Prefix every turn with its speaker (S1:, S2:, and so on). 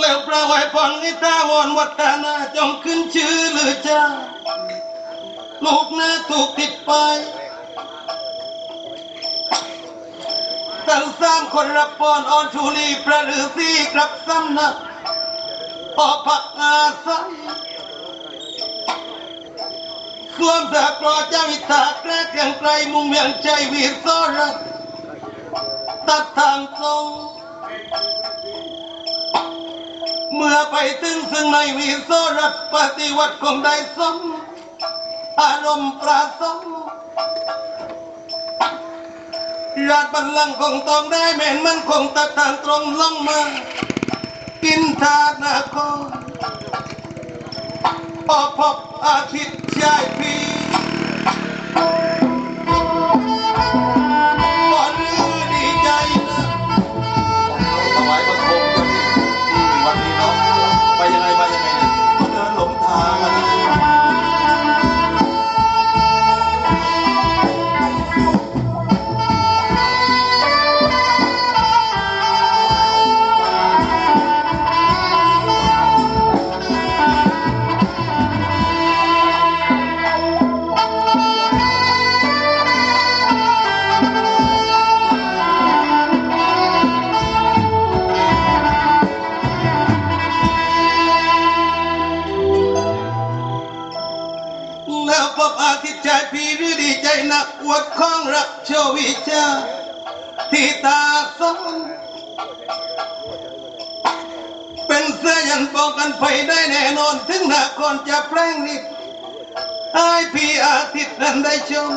S1: แล้วประวัยพรนิตาวรวัฒนาจงขึ้นชื่อหรือจ้าลูกนาถูกติดไปทั้งสามคนรับพรอ่อนชูลีพระฤาษีกลับสำนักออกพักอาศัยสวมสากรอเจ้าวิตาแกล้เกรียงไกลมุงเมียงใจวีรสรักตัดทางตรง เมื่อไปถึงซึ่งในวีโซรัตปฏิวัติของได้สมอารมณ์ปราศมราชบัลลังก์คงต้องได้แม่นมันคงตัดทางตรงลงมากินทานาครออพบอาทิตย์ชายพี พบอาทิตย์ใจพีหรือดีใจนักอวดของรักโชวิชาที่ตาสองเป็นเสื้อยันป้องกันไฟได้แน่นอน ถึงหน้าก่อนจะแปลงนิดไอพี่อาทิตย์นั้นได้ชม